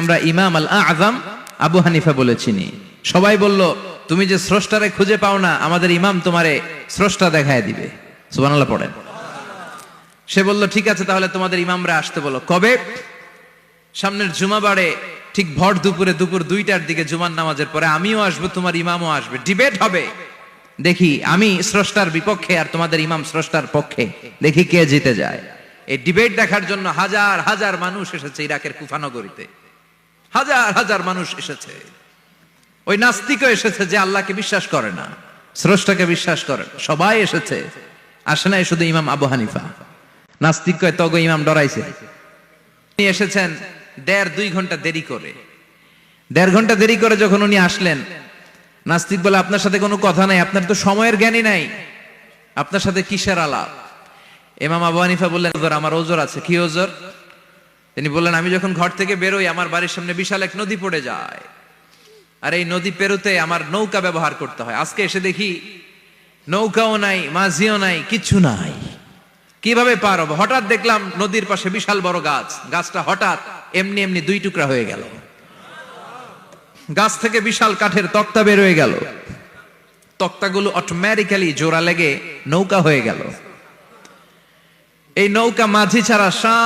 আমরা ইমাম আল আজম আবু হানিফা বলে চিনি সবাই বলল, তুমি যে স্রষ্টারে খুঁজে পাও না, আমাদের ইমাম তোমারে স্রষ্টা দেখায় দিবে। সুবহানাল্লাহ পড়েন। সে বলল, ঠিক আছে, তাহলে তোমাদের ইমামরা আসতে বলো। কবে? সামনের জুমাবারে, ঠিক ভর দুপুরে, দুপুর দুইটার দিকে জুমার নামাজের পরে আমিও আসব, তোমার ইমামও আসবে। ডিবেট হবে। দেখি, আমি স্রষ্টার বিপক্ষে আর তোমাদের ইমাম স্রষ্টার পক্ষে। দেখি কে জিতে যায়। এই ডিবেট দেখার জন্য হাজার হাজার মানুষ এসেছে ইরাকের কুফানগরীতে হাজার হাজার মানুষ এসেছে। ওই নাস্তিকও এসেছে যে আল্লাহকে বিশ্বাস করে না, স্রষ্টাকে বিশ্বাস করে। সবাই এসেছে। আসে নাই শুধু ইমাম আবু হানিফা। নাস্তিক কয়, তগো ইমাম ডরাইছে। উনি এসেছেন দেড় দুই ঘণ্টা দেরি করে। দেড় ঘণ্টা দেরি করে যখন উনি আসলেন, নাস্তিক বলে, আপনার সাথে কোনো কথা নাই, আপনার তো সময়ের জ্ঞানই নাই। আপনার সাথে কিসের আলাপ? এমাম আবু হানিফা বললেন আমার ওজোর আছে। কি ওজোর? তিনি বললেন, আমি যখন ঘর থেকে বেরোই, আমার বাড়ির সামনে বিশাল এক নদী পড়ে যায়। আর এই নদী পেরোতে আমার নৌকা ব্যবহার করতে হয়। আজকে এসে দেখি, নৌকাও নাই, মাঝিও নাই কিচ্ছু নাই। কীভাবে পার হব? হঠাৎ দেখলাম নদীর পাশে বিশাল বড় গাছ। গাছটা হঠাৎ এমনি এমনি দুই টুকরা হয়ে গেল। গাছ থেকে বিশাল কাঠের তক্তা বের হয়ে গেল। তক্তাগুলো অটোমেটিক্যালি জোড়া লেগে নৌকা হয়ে গেল। এই নৌকা মাঝি ছাড়া সা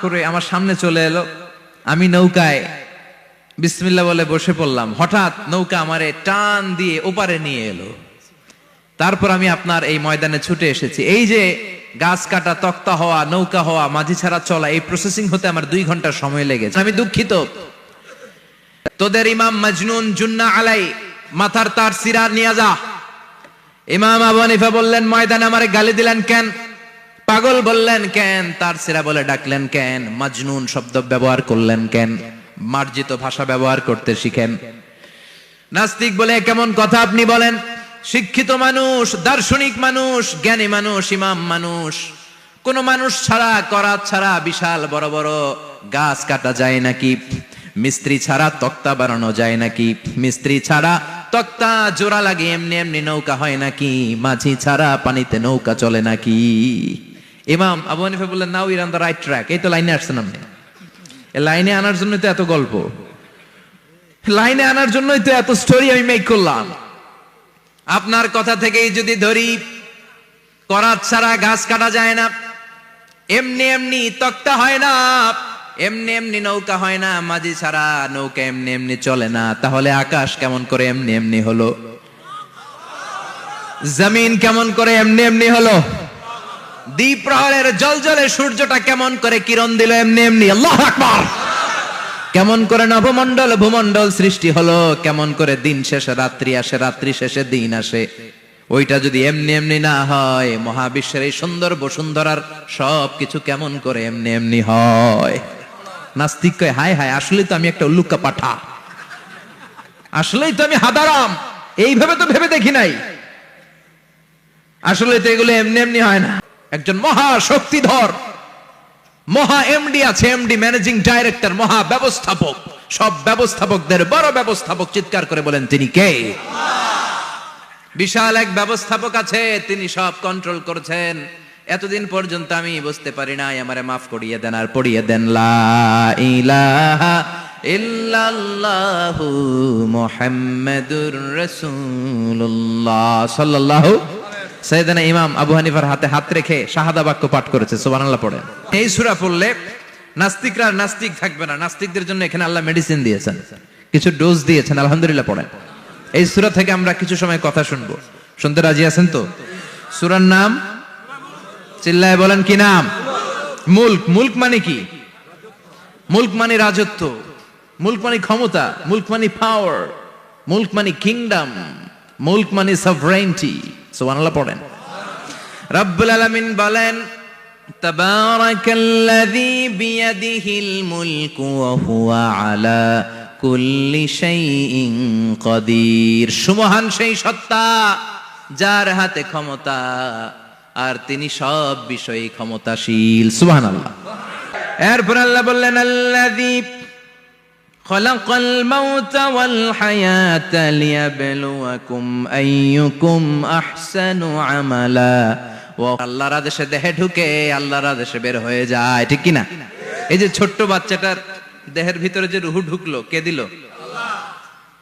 করে আমার সামনে চলে এলো। আমি নৌকায় বিসমিল্লা বলে বসে পড়লাম। হঠাৎ নৌকা আমারে টান দিয়ে ওপারে নিয়ে এলো। তারপর আমি আপনার এই ময়দানে ছুটে এসেছি। এই যে গাছ কাটা, তক্তা হওয়া, নৌকা হওয়া, মাঝি ছাড়া চলা, এই প্রসেসিং হতে আমার দুই ঘণ্টা সময় লেগেছে। আমি দুঃখিত। তোদের ইমাম মজনুন জুন্না আলাই, মাথার তার সিরা নিয়ে যা। ইমাম আবু হানিফা বললেন, ময়দানে আমারে গালি দিলেন কেন? পাগল বললেন কেন? তার সেরা বলে ডাকলেন কেন? মজনুন শব্দ ব্যবহার করলেন কেন? মার্জিত ভাষা ব্যবহার করতে শিখেন। নাস্তিক বলে কেমন কথা আপনি বলেন? শিক্ষিত মানুষ, দার্শনিক মানুষ, জ্ঞানী মানুষ, ইমাম মানুষ। কোন মানুষ ছাড়া করা ছাড়া বিশাল বড় বড় গাছ কাটা যায় নাকি? মিস্ত্রি ছাড়া তক্তা বানানো যায় নাকি? মিস্ত্রি ছাড়া তক্তা জোড়া লাগে, এমনি এমনি নৌকা হয় নাকি? মাঝি ছাড়া পানিতে নৌকা চলে নাকি? ইমাম আবু হানিফা বললেন, now you're on the right track এই তো লাইনে আসছেন আপনি। লাইনে আনার জন্য তো এত গল্প। লাইনে আনার জন্যই তো এত স্টোরি আমি মেক করলাম। আপনার কথা থেকেই যদি ধরি, করাত ছাড়া গাছ কাটা যায় না। এমনি এমনি তক্তা হয় না। এমনি এমনি নৌকা হয় না। মাঝি ছাড়া নৌকা এমনি এমনি চলে না। তাহলে আকাশ কেমন করে এমনি এমনি হলো? জমিন কেমন করে এমনি এমনি হলো? দ্বীপ প্রহরের জল জলে সূর্যটা কেমন করে কিরণ দিল? এমনি এমনি। আল্লাহ আকবার! কেমন করে নবমণ্ডল, ভূমণ্ডল সৃষ্টি হলো, কেমন করে দিন শেষে রাত্রি আসে, রাত্রি শেষে দিন আসে। ওইটা যদি এমনি এমনি না হয়, মহাবিশ্বের এই সুন্দর বসুন্ধরার সব কিছু কেমন করে এমনি এমনি হয়? নাস্তিক কয়, হায় হায় আসলে তো আমি একটা উল্লুক্কা পাঠা। আসলেই তো আমি হাদারাম। এইভাবে তো ভেবে দেখি নাই। আসলে তো এগুলো এমনি এমনি হয় না। একজন মহা শক্তিধর, মহা এমডি আছে এমডি ম্যানেজিং ডাইরেক্টর মহা ব্যবস্থাপক। সব ব্যবস্থাপকদের বড় ব্যবস্থাপক চিৎকার করে বলেন, তিনি কে? বিশাল এক ব্যবস্থাপক আছে, তিনি সব কন্ট্রোল করছেন। এতদিন পর্যন্ত আমি বুঝতে পারি নাই, আমারে মাফ করিয়ে দেন আর পড়িয়ে দেন ইল্লাল্লাহু মুহাম্মাদুর রাসূলুল্লাহ সাল্লাল্লাহু সৈয়দানা ইমাম আবু হানিফার হাতে হাত রেখে শাহাদা বাক্য পাঠ করেছে, সুবহানাল্লাহ পড়েন এই সূরা পড়লে নাস্তিকরা নাস্তিক থাকবে না, নাস্তিকদের জন্য এখানে আল্লাহ মেডিসিন দিয়েছেন, কিছু ডোজ দিয়েছেন, আলহামদুলিল্লাহ পড়েন। এই সূরা থেকে আমরা কিছু সময় কথা শুনব। শুনতে রাজি আছেন তো? সূরার নাম? চিল্লায় বলেন কি নাম? মুল্ক। মুল্ক মানে কি? মুল্ক মানে রাজত্ব। মুল্ক মানে ক্ষমতা। মুল্ক মানে পাওয়ার মুল্ক মানে কিংডম মুল্ক মানে সভরেন্টি সুবহানাল্লাহ, পড়েন। রব্বুল আলামিন বলেন, তাবারাকাল্লাযী বিয়াদিহিল মুলকু ওয়া হুয়া আলা কুল্লি শাইইন কদির সুমহান সেই সত্তা, যার হাতে ক্ষমতা, আর তিনি সব বিষয়ে ক্ষমতাশীল। সুবহানাল্লাহ। এরপর আল্লাহ বললেন, আল্লাযী خلق الموت والحياة ليبلوكم أيكم أحسن عملا ও আল্লাহর আদেশে দেহে ঢুকে আল্লাহর আদেশে বের হয়ে যায় ঠিক কিনা এই যে ছোট্ট বাচ্চাটার দেহের ভিতরে যে রুহু ঢুকলো কে দিল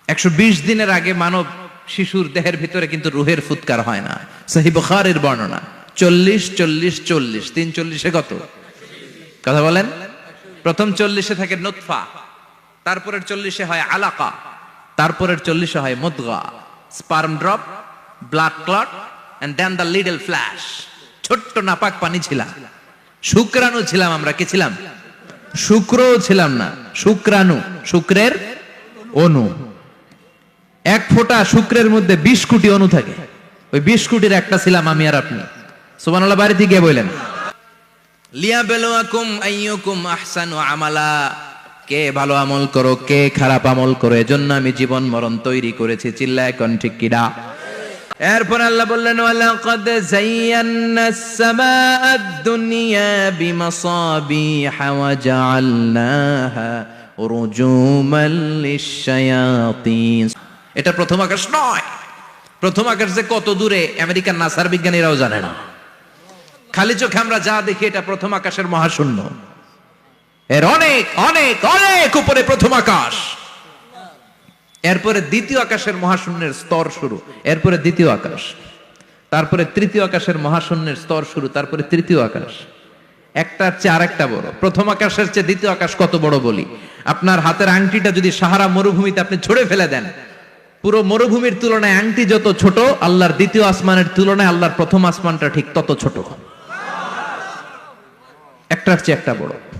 একশো বিশ দিনের আগে মানব শিশুর দেহের ভিতরে কিন্তু রুহের ফুৎকার হয় না সহি বুখারের বর্ণনা চল্লিশ চল্লিশ চল্লিশ তিন চল্লিশে কত কথা বলেন প্রথম চল্লিশে থাকে নোৎফা তারপরের চল্লিশে হয় আলাকা, তারপরের চল্লিশে হয় মুদগা, sperm drop, blood clot and then the little flesh ছোট্ট নাপাক পানি ছিলাম। শুক্রাণু ছিলাম আমরা, কি ছিলাম? শুক্রও ছিলাম না, শুক্রাণু, শুক্রের অনু এক ফোঁটা শুক্রের মধ্যে বিশ কোটি অনু থাকে। ওই বিশ কোটির একটা ছিলাম আমি আর আপনি। সুবহানাল্লাহ, বাড়িতে গিয়ে বললেন। লিয়াবেলুয়াকুম আইয়ুকুম আহসানু আমালা। কে ভালো আমল করো, কে খারাপ আমল করো, এজন্য আমি জীবন মরণ তৈরি করেছি। চিল্লায় কোন ঠিক কিনা এরপর আল্লাহ বললেন, ওয়ালাকাদ যায়্যানাস সামাআদ দুনিয়া বিমাসাবিহা ওয়া জাআলনাহা রুজুমান লিশ-শায়াতিন। এটা প্রথম আকাশ নয়। প্রথম আকাশ যে কত দূরে, আমেরিকার নাসার বিজ্ঞানীরাও জানে না। খালি চোখে আমরা যা দেখি, এটা প্রথম আকাশের মহাশূন্য। এর অনেক অনেক অনেক উপরে প্রথম আকাশ। এরপরে দ্বিতীয় আকাশের মহাশূন্যের স্তর শুরু। এরপরে দ্বিতীয় আকাশ। তারপরে তৃতীয় আকাশের মহাশূন্যের স্তর শুরু। তারপরে তৃতীয় আকাশ। একটার চেয়ে আরেকটা বড়। প্রথম আকাশের চেয়ে দ্বিতীয় আকাশ কত বড় বলি? আপনার হাতের আংটিটা যদি সাহারা মরুভূমিতে আপনি ছড়ে ফেলে দেন, পুরো মরুভূমির তুলনায় আংটি যত ছোট, আল্লাহর দ্বিতীয় আসমানের তুলনায় আল্লাহর প্রথম আসমানটা ঠিক তত ছোট। একটার চেয়ে একটা বড়।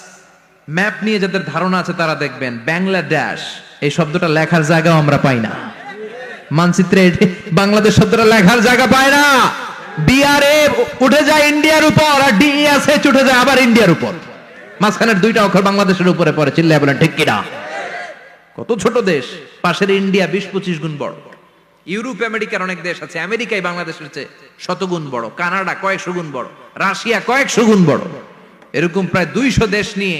ম্যাপ নিয়ে যাদের ধারণা আছে তারা দেখবেন, বাংলাদেশ, এই শব্দটা লেখার জায়গাও আমরা পাই না। মানচিত্রে বাংলাদেশ শব্দটা লেখার জায়গা পায় না। উঠে যায় ইন্ডিয়ার উপর আর উঠে যায় আবার ইন্ডিয়ার উপর। মাঝখানের দুইটা অক্ষর বাংলাদেশের উপরে পড়ে, চিল্লায় বলেন, ঠিক কিনা? কত ছোট দেশ, পাশের ইন্ডিয়া বিশ পঁচিশ গুণ বড়। ইউরোপ, আমেরিকার অনেক দেশ আছে, আমেরিকাই বাংলাদেশের চেয়ে শতগুণ বড়, কানাডা কয়েকশো গুণ বড়, রাশিয়া কয়েকশো গুণ বড়। এরকম প্রায় দুইশো দেশ নিয়ে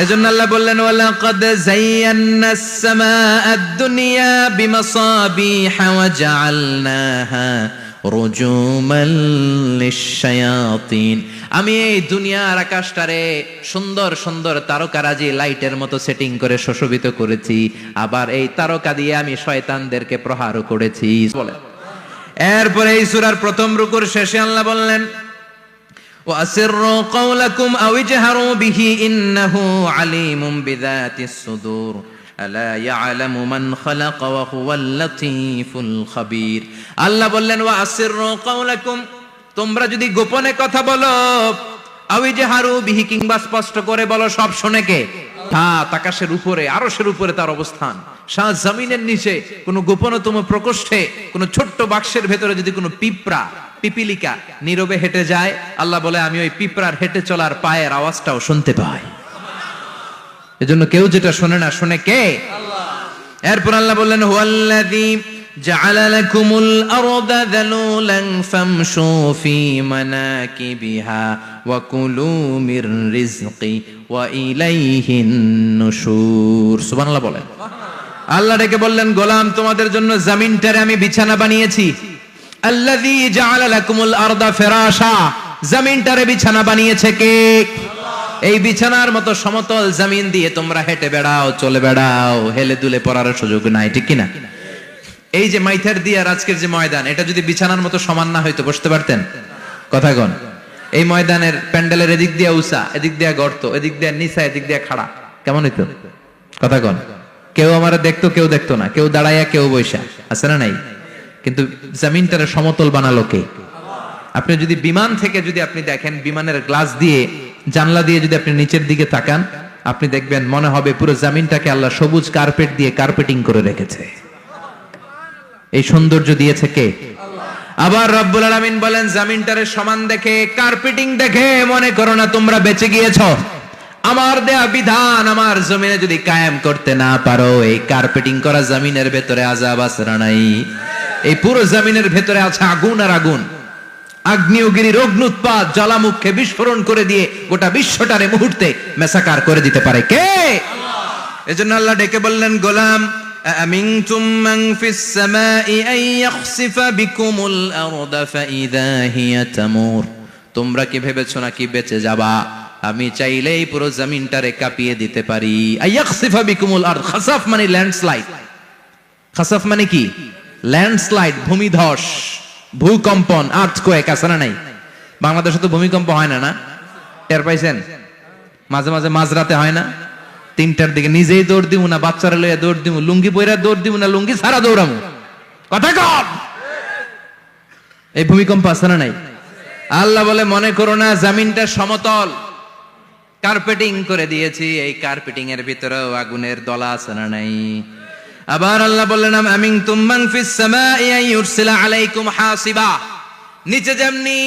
এজন্য আল্লাহ বললেন, ওয়ালাকাদ যায়্যানাস সামাআদ দুনিয়া বিমাসাবিহা ওয়া জাআলনাহা রুজুমাল লিশ-শায়াতিন। আমি এই দুনিয়ার আকাশটারে সুন্দর সুন্দর তারকারাজি লাইটের মতো সেটিং করে সুশোভিত করেছি, আবার এই তারকা দিয়ে আমি শয়তানদেরকে প্রহারও করেছি। বলে এরপরে এই সূরার প্রথম রুকুর শেষে আল্লাহ বললেন وأسروا قولكم أو اجهروا به إنه عليم بذات الصدور ألا يعلم من خلق وهو اللطيف الخبير আল্লাহ বললেন وأسروا قولكم তোমরা যদি গোপনে কথা বলো আও ইজহারু বিহি কিংবা স্পষ্ট করে বলো সব শুনে কে হাত আকাশের উপরে আরশের উপরে তার অবস্থান শাহ জমিনের নিচে কোনো গোপনতম প্রকোষ্ঠে কোনো ছোট্ট বাক্সের ভেতরে যদি কোনো পিঁপড়া পিপিলিকা নীরবে হেঁটে যায়। আল্লাহ বলে, আমি ওই পিঁপড়ার হেঁটে চলার পায়ের আওয়াজটাও শুনতে পাই। এজন্য কেউ যেটা শোনে না, শুনে কে? এরপর আল্লাহ বললেন, হুয়াল্লাযী জাআলা লাকুমুল আরদা যালুলান ফামশু ফি মানাকিবিহা ওয়া কুলু মির রিজকি ওয়া ইলাইহিন নুশুর। সুবহানাল্লাহ বলেন। আল্লাহ ডেকে বললেন, গোলাম, তোমাদের জন্য জমিনটারে আমি বিছানা বানিয়েছি। আল্লাযী জাআলা লাকুমুল আরদা ফিরাশা। জমিনটারে বিছানা বানিয়েছে কে? এই বিছানার মতো সমতল জমিন দিয়ে তোমরা হেঁটে বেড়াও, চলে বেড়াও, হেলে দুলে পড়ার সুযোগ নাই, ঠিক কিনা? এই যে মাইথার আজকের যে ময়দান, এটা যদি বিছানার মতো সমান না হয়তো বসতে পারতেন? কথা কন। এই ময়দানের প্যান্ডেলের এদিক দিয়ে উষা এদিক দিয়ে গর্ত, এদিক দিয়ে নিচা, এদিক দিয়ে খাড়া। কেমন হইতো? কথা কন। কেউ আমার দেখতো, কেউ দেখতো না। কেউ দাঁড়াইয়া, কেউ বৈশা আছে না নাই? কিন্তু জমিনটারে সমতল বানালো কে? আপনি যদি বিমান থেকে যদি আপনি দেখেন, বিমানের গ্লাস দিয়ে, জানলা দিয়ে যদি আপনি নিচের দিকে তাকান, আপনি দেখবেন মনে হবে পুরো জমিনটাকে আল্লাহ সবুজ কার্পেট দিয়ে কার্পেটিং করে রেখেছে। এই সৌন্দর্য দিয়েছে কে? আবার রব্বুল আলামিন বলেন, জমিনটারে সমান দেখে, কার্পেটিং দেখে মনে করো না তোমরা বেঁচে গিয়েছো। আমার দেয়া বিধান, আমার জমিনে যদি কায়েম করতে না পারো, এই কার্পেটিং করা জমিনের ভেতরে আজাব না নাই? এই পুরো জমিনের ভেতরে আছে আগুন আর আগুন আগ্নেয়গিরির অগ্নুৎপাত জ্বালামুখে বিস্ফোরণ করে দিয়ে গোটা বিশ্বটারে মুহূর্তে মেসাকার করে দিতে পারে কে এজন্য আল্লাহ ডেকে বললেন গোলাম أأمنتم من في السماء أن يخسف بكم الأرض فإذا هي تمور তোমরা কি ভেবেছো নাকি বেঁচে যাবা আমি চাইলেই পুরো জমিনটারে কাঁপিয়ে দিতে পারি আইয়াখসিফা বিকুমুল আরদ খাসাফ মানে ল্যান্ডস্লাইড খাসাফ মানে কি ল্যান্ডস্লাইড ভূমিধস, ভূকম্পন আর্থকোয়েক আছে না নাই? বাংলাদেশে তো ভূমিকম্প হয় না না? টের পাইছেন? মাঝে মাঝে মাঝরাতে হয় না? তিনটার দিকে নিজেই দৌড় দিব না, বাচ্চারা লইয়া দৌড় দিব লুঙ্গি পইরা দৌড় দিব না, লুঙ্গি সারা দৌড়ামু? কথা কম এই ভূমিকম্প আছে না নাই? আল্লাহ বলে, মনে করো না, জামিনটা সমতল। কার্পেটিং করে দিয়েছি, এই কার্পেটিং এর ভিতরেও আগুনের দলা আছে না নাই? আবার আল্লাহ বললেন আমিন তুম্মান ফিস সামাই ইউরসিলা আলাইকুম হাসিবা। নিচে যেমনি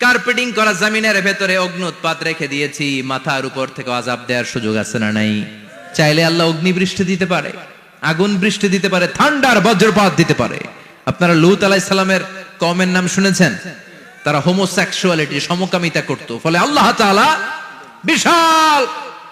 কার্পেটিং করা জমিনের ভেতরে অগ্নুৎপাত রেখে দিয়েছি, মাথার উপর থেকে আজাব দেওয়ার সুযোগ আছে না নাই? চাইলে আল্লাহ অগ্নি বৃষ্টি দিতে পারে, আগুন বৃষ্টি দিতে পারে ঠান্ডার বজ্রপাত দিতে পারে। আপনারা লুত আলাইসালামের কমের নাম শুনেছেন? তারা হোমোসেক্সুয়ালিটি, সমকামিতা করত। ফলে আল্লাহ তাআলা বিশাল